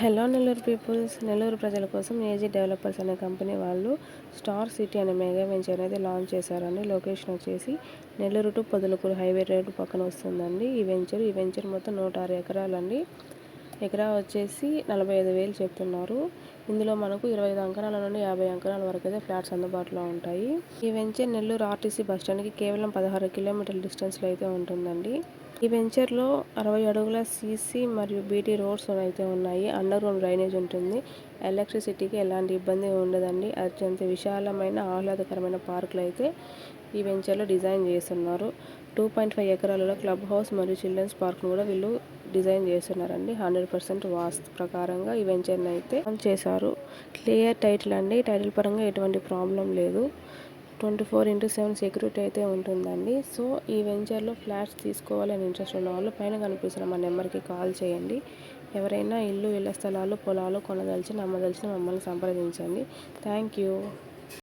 Hello Nellore peoples. Nellore ప్రజల కోసం AG developers అనే కంపెనీ వాళ్ళు స్టార్ సిటీ అనే మెగా వెంచర్ అనేది లాంచ్ చేశారండి. లొకేషన్ వచ్చేసి Nellore to Podalakur highway road పక్కన వస్తుందండి. ఈ వెంచర్ ఈ వెంచర్ మొత్తం నూట ఆరు ఎకరాలండి. ఎకరా వచ్చేసి నలభై ఐదు వేలు చెప్తున్నారు. ఇందులో మనకు ఇరవై ఐదు అంకణాల నుండి యాభై అంకణాల వరకు అయితే ఫ్లాట్స్ అందుబాటులో ఉంటాయి. ఈ వెంచర్ నెల్లూరు ఆర్టీసీ బస్టాండ్కి కేవలం పదహారు కిలోమీటర్ల డిస్టెన్స్లో అయితే ఉంటుందండి. ఈ వెంచర్లో అరవై అడుగుల సీసీ మరియు బీటీ రోడ్స్ అయితే ఉన్నాయి. అండర్ గ్రౌండ్ డ్రైనేజ్ ఉంటుంది. ఎలక్ట్రిసిటీకి ఎలాంటి ఇబ్బంది ఉండదండి. అత్యంత విశాలమైన ఆహ్లాదకరమైన పార్కులు అయితే ఈ వెంచర్లో డిజైన్ చేస్తున్నారు. టూ పాయింట్ ఫైవ్ ఎకరాలలో క్లబ్ హౌస్ మరియు చిల్డ్రన్స్ పార్క్ను కూడా వీళ్ళు డిజైన్ చేస్తున్నారండి. హండ్రెడ్ పర్సెంట్ వాస్తు ప్రకారంగా ఈ వెంచర్ని అయితే చేశారు. క్లియర్ టైటిల్ అండి. టైటిల్ పరంగా ఎటువంటి ప్రాబ్లం లేదు. Twenty four into seven security అయితే ఉంటుందండి. సో ఈ వెంచర్లో ఫ్లాట్స్ తీసుకోవాలని ఇంట్రెస్ట్ ఉన్న వాళ్ళు పైన కనిపిస్తున్న మా నెంబర్కి కాల్ చేయండి. ఎవరైనా ఇల్లు ఇళ్ళ స్థలాలు పొలాలు కొనదలిచి నమ్మదలిచి మమ్మల్ని సంప్రదించండి. Thank you